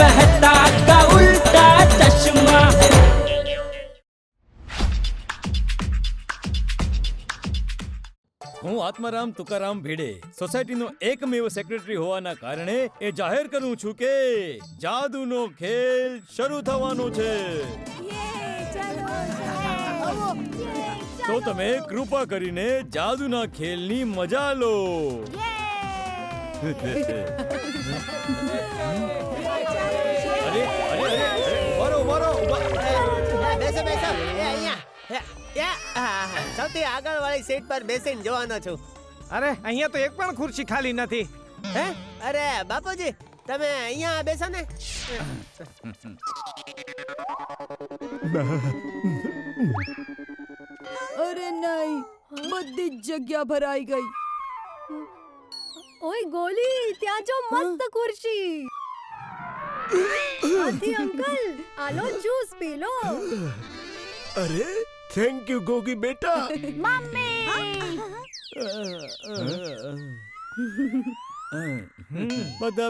मेहता का उल्टा चश्मा હું આત્મારામ તુકારામ ભીડે સોસાયટીનો એકમેવ સેક્રેટરી હોવાના કારણે એ જાહેર કરું છું કે જાદુનો ખેલ શરૂ થવાનો છે તો તમે કૃપા કરીને જાદુના ખેલની મજા લો સૌથી આગળ વાળી સીટ પર બેસીને જોવાનો છું. અરે અહીંયા તો એક પણ ખુરશી ખાલી નથી. હે? અરે બાપુજી તમે અહીંયા બેસો ને. અરે નહીં બધી જ જગ્યા ભરાઈ ગઈ. ઓય ગોલી ત્યાં જો મસ્ત ખુરશી. હાથી અંકલ આલો જ્યુસ પી લો. અરે थैंक यू गोगी बेटा मम्मी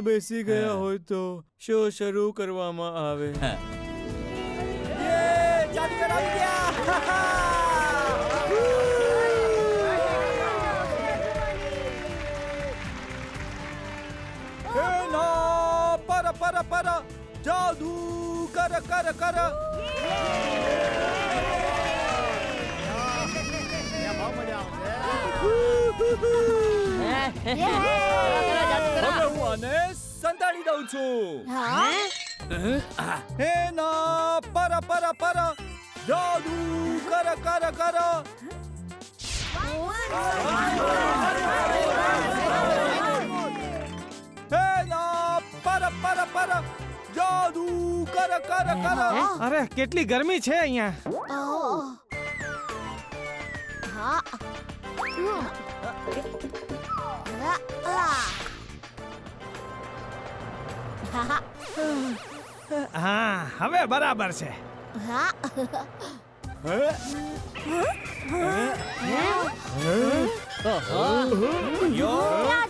बेसी गया हो तो शो शुरू आवे पर पर जादू कर कर कर! હવે હું આને સંતાડી દઉં છું એના પર પર પર જાદુ કર કર કર એના પર પર પર જાદુ કર કર કર અરે કેટલી ગરમી છે અહીંયા? હા હા હવે બરાબર છે.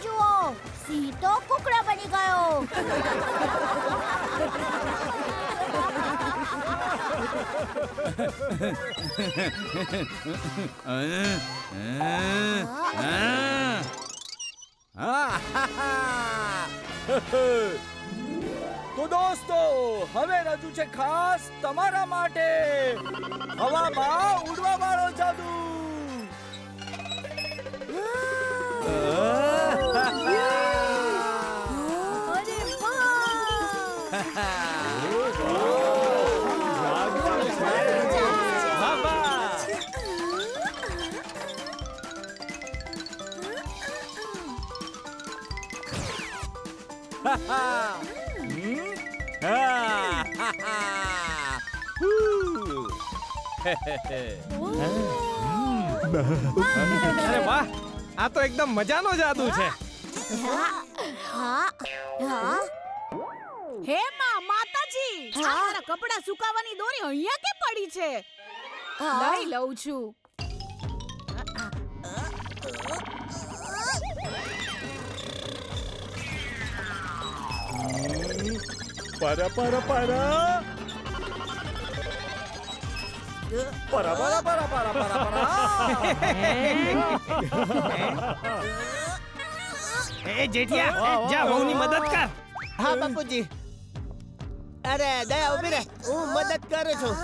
જુઓ સીતો કુકડા ગયો. હા. તો દોસ્તો હવે રજૂ છે ખાસ તમારા માટે. હવામાં ઉડવા વાળો જાદુ. અરે વાહ, આ તો એકદમ મજાનો જાદુ છે. હે માં, માતાજી, આ કપડા સુકાવાની દોરી અહીંયા કે પડી છે? લઈ લઉં છું. para, para, para. Para, para, para, para, para, para. એ જેઠિયા જા વહુની મદદ કર હા બાપુજી અરે દયા ઊભી રે હું મદદ કરું છું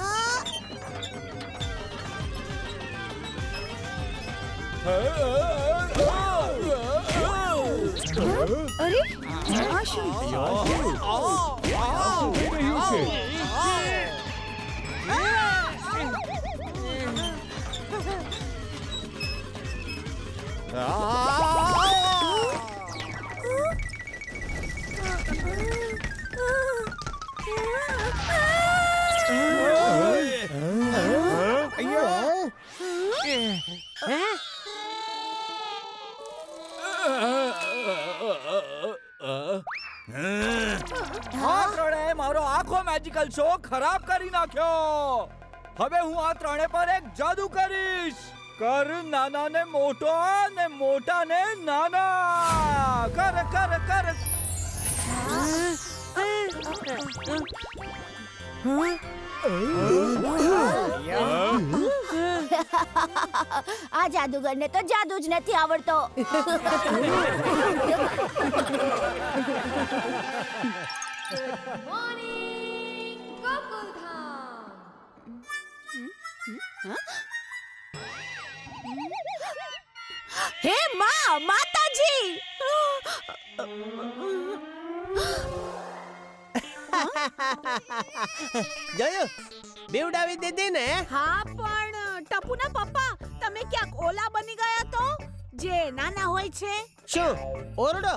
હા अरे आशु 아 આ ત્રણેય મારો આખો મેજિકલ શો ખરાબ કરી નાખ્યો. હવે હું આ ત્રણે પર એક જાદુ કરીશ. કર નાના ને મોટો ને મોટા ને નાના. કર કર કર. આ જાદુગરને તો જાદુ જ નથી આવડતો. હે માં માતાજી! જોયું બીવડાવી દીધી ને? હા પણ પપ્પા? તમે ક્યાંક ઓલા બની ગયા તો? જે નાના હોય છે. શું? ઓરડો?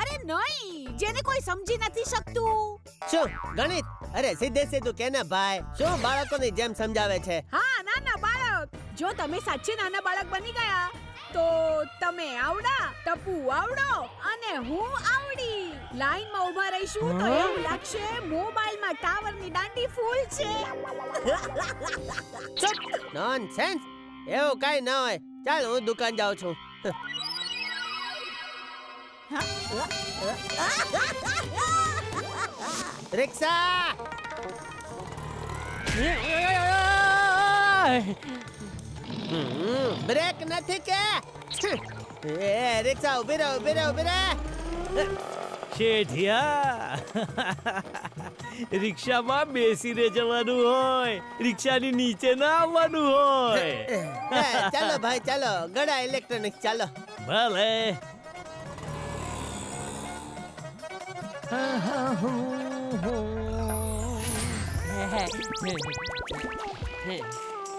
અરે નહીં જેને કોઈ સમજી નથી શકતું. શું? ગણિત? અરે સીધે સીધું કે ને ભાઈ? શું બાળકોની જેમ સમજાવે છે? હા નાના બાળક. જો તમે સાચે નાના બાળક બની ગયા તો તમે આવડા ટપુ આવડો અને હું આવડી. લાઈનમાં ઊભા રહીશું તો એવું લાગશે મોબાઈલમાં ટાવરની દાંડી ફૂલ છે. નોનસેન્સ એવું કઈ ન હોય. ચાલ હું દુકાન જાઉં છું. રિક્ષા! બ્રેક નથી કે? એ રિક્ષા ઊભી રહે ઊભી રહે ઊભી રહે. શેઠિયા રિક્ષામાં બેસીને જવાનું હોય રિક્ષાની નીચે ના આવવાનું હોય. ચાલો ભાઈ ચાલો ગડા ઇલેક્ટ્રોનિક ચાલો. ભલે.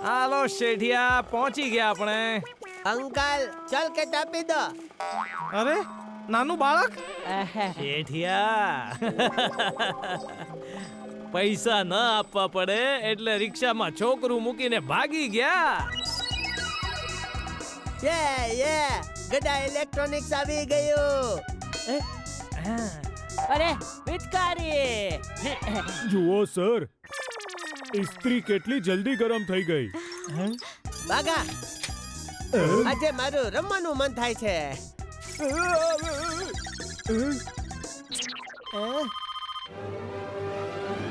હાલો શેઠિયા પહોંચી ગયા આપણે. અંકલ ચાલ કે આપી દો. અરે નાનું બાળક? શેઠિયા. પૈસા ન આપવા પડે એટલે રિક્ષામાં છોકરું મૂકીને ભાગી ગયા. યે યે ગડા ઇલેક્ટ્રોનિક્સ આવી ગયું. અરે પિચકારી જુઓ સર. ઇસ્ત્રી કેટલી જલ્દી ગરમ થઈ ગઈ. બાગા આજે મારું રમવાનું મન થાય છે.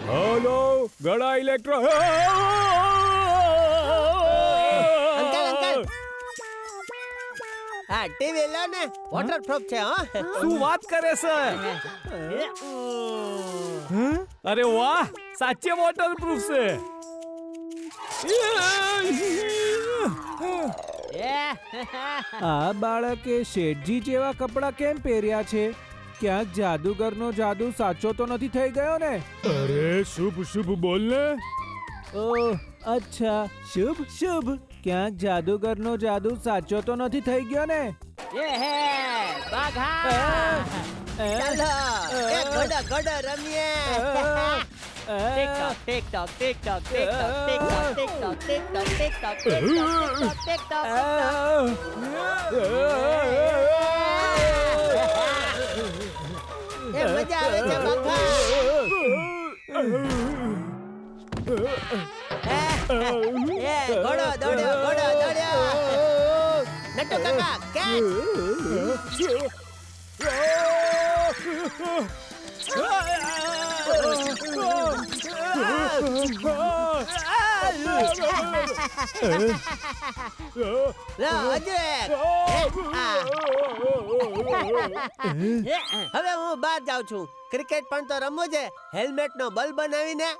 હલો ગળા ઇલેક્ટ્રો અંકલ અંકલ હા ટીવી લો ને વોટરપ્રૂફ છે હો શું વાત કરે છે અરે વાહ સાચે વોટરપ્રૂફ છે આ બાળકે શેઠજી જેવા કપડાં કેમ પહેર્યા છે? ક્યાંક જાદુગરનો જાદુ સાચો તો નથી થઈ ગયો ને? અરે શુભ શુભ બોલ ને. ઓહ અચ્છા શુભ શુભ. ક્યાંક જાદુગરનો જાદુ સાચો તો નથી થઈ ગયો ને? ચાલો એ ગડા ગડા રમીએ TikTok, TikTok, TikTok, TikTok, TikTok, TikTok, TikTok, TikTok, TikTok, TikTok, Em menjadi jembatan. Eh, godo, godo, godo, godo. Natu kakak, catch. Ah! હવે હું બહાર જાઉં છું. ક્રિકેટ પણ તો રમવું છે. હેલ્મેટ નો બલ બનાવીને.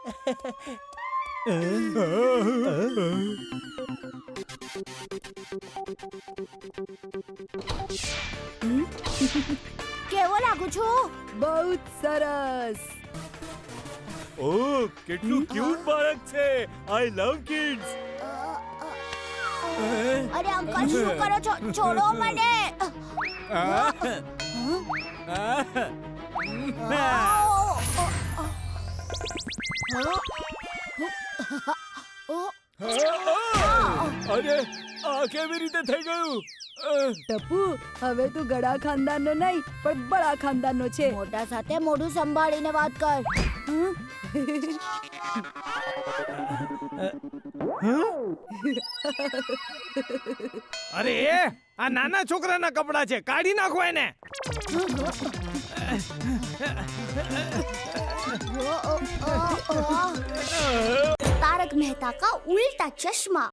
કેવો લાગુ છું? બહુ સરસ. ઓ કેટલું ક્યુટ બાળક છે. આઈ લવ કિડ્સ અરે અંકલ શું કરો છો? છોડો મને. અરે આ કેવી રીતે થઈ ગયું? ટપુ હવે તું ગડા ખાનદાનનો નહીં પણ બડા ખાનદાનનો છે. મોટા સાથે મોઢું સંભાળીને વાત કર. અરે આ નાના છોકરાના કપડા છે. કાઢી નાખો એને. તારક મહેતા કા ઉલ્ટા ચશ્મા.